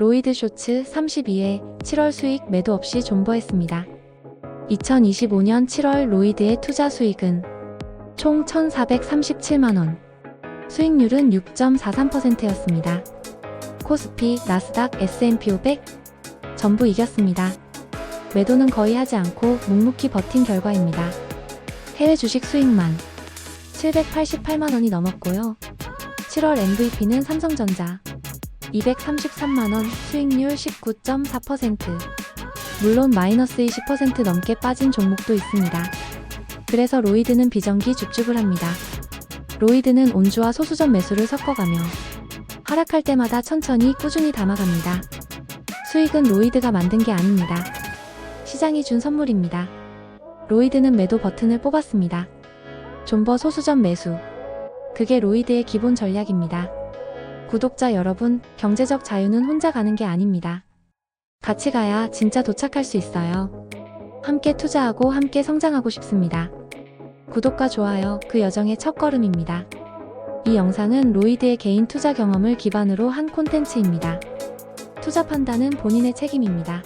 로이드 쇼츠 32회 7월 수익 매도 없이 존버했습니다. 2025년 7월 로이드의 투자 수익은 총 1,437만원. 수익률은 6.43%였습니다. 코스피, 나스닥, S&P 500 전부 이겼습니다. 매도는 거의 하지 않고 묵묵히 버틴 결과입니다. 해외 주식 수익만 788만원이 넘었고요. 7월 MVP는 삼성전자 233만원 수익률 19.4% 물론 마이너스 20% 넘게 빠진 종목도 있습니다. 그래서 로이드는 비정기 줍줍을 합니다. 로이드는 온주와 소수점 매수를 섞어가며 하락할 때마다 천천히 꾸준히 담아갑니다. 수익은 로이드가 만든 게 아닙니다. 시장이 준 선물입니다. 로이드는 매도 버튼을 뽑았습니다. 존버 소수점 매수. 그게 로이드의 기본 전략입니다. 구독자 여러분, 경제적 자유는 혼자 가는 게 아닙니다. 같이 가야 진짜 도착할 수 있어요. 함께 투자하고 함께 성장하고 싶습니다. 구독과 좋아요, 그 여정의 첫 걸음입니다. 이 영상은 로이드의 개인 투자 경험을 기반으로 한 콘텐츠입니다. 투자 판단은 본인의 책임입니다.